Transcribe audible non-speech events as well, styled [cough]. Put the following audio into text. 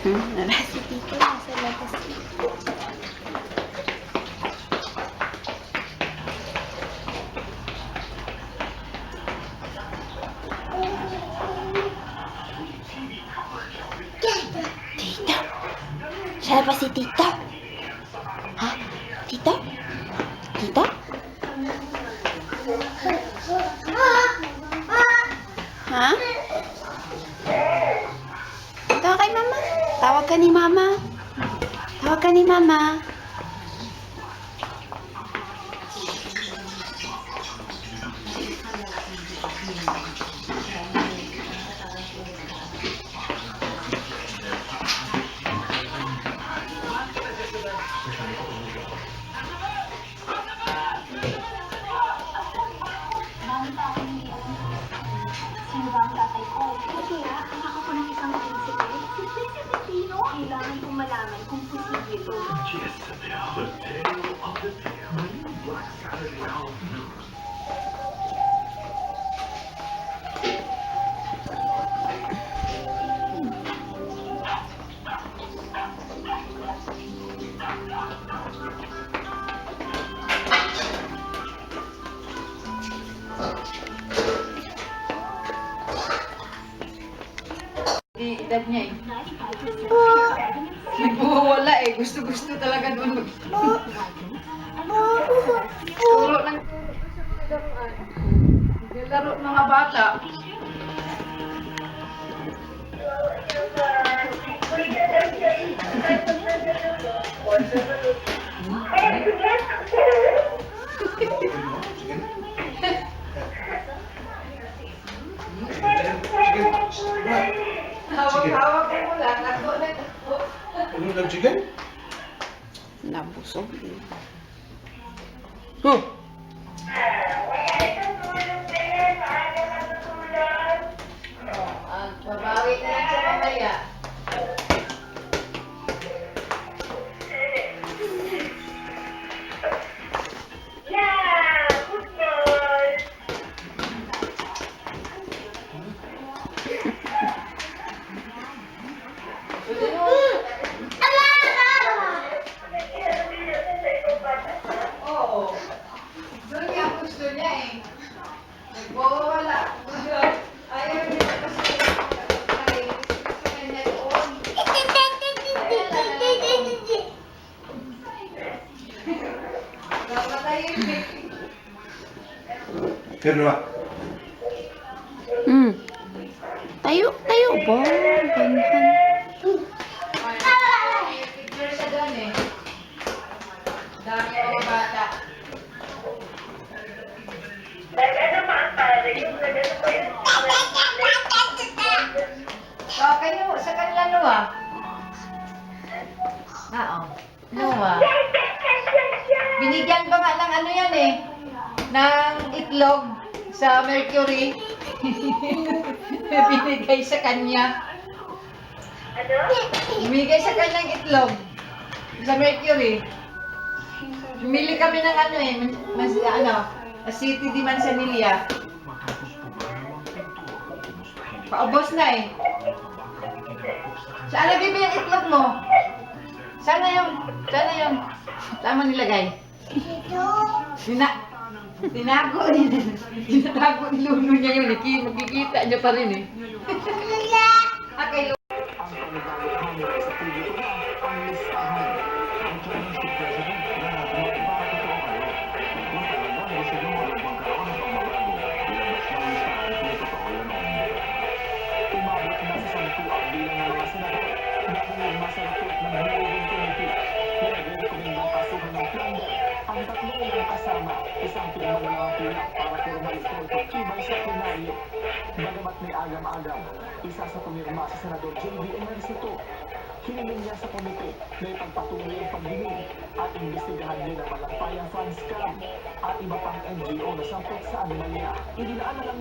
Hmm, nara si Tito nasa labas. Tito? Siya ba si Tito? Ha? Tito? Tito? Ha? Tawag kay mama. Tawag ka ni mama. Tawag ka ni mama. Yes, the tale of the tale. Black Saturday Nagwawala eh. Gusto-gusto talaga doon. Turo ng Laro mga bata. Hawak-hawak mo lang. Ako na ako. Ano nag-chicken? Nabusog. eh. Huh! Pero na. Hmm. Tayo, tayo ba? Ganhan. May picture siya doon eh. Dami mga bata. Sa kanila Noah. Ah, oh. Noah. Binigyan pa nga ng ano yan eh. Ng itlog sa Mercury. [laughs] Binigay sa kanya. Binigay sa kanyang itlog. Sa Mercury. Bumili kami ng ano eh. Mas, ano, City di Manzanilla. Paubos na eh. Saan nabibili ang itlog mo? Sana yung, sana yung, tama nilagay. Tina, tinago niya. Tinatago ni Lulu niya yun. Iki, magkikita niya pa rin eh. Ah, kay Lulu. Ang tatlo ng kasama, isang pinamalang pilak para pirma ito pagkibay sa plenaryo. Bagamat may agam-agam, isa sa pumirma sa Senador J.B. Emercito. Hiniling niya sa komite na ipagpatuloy ang pagdinig at imbestigahan din ang malampayang fund scam at iba pang NGO na sampot sa anomalya. Idinaan na lang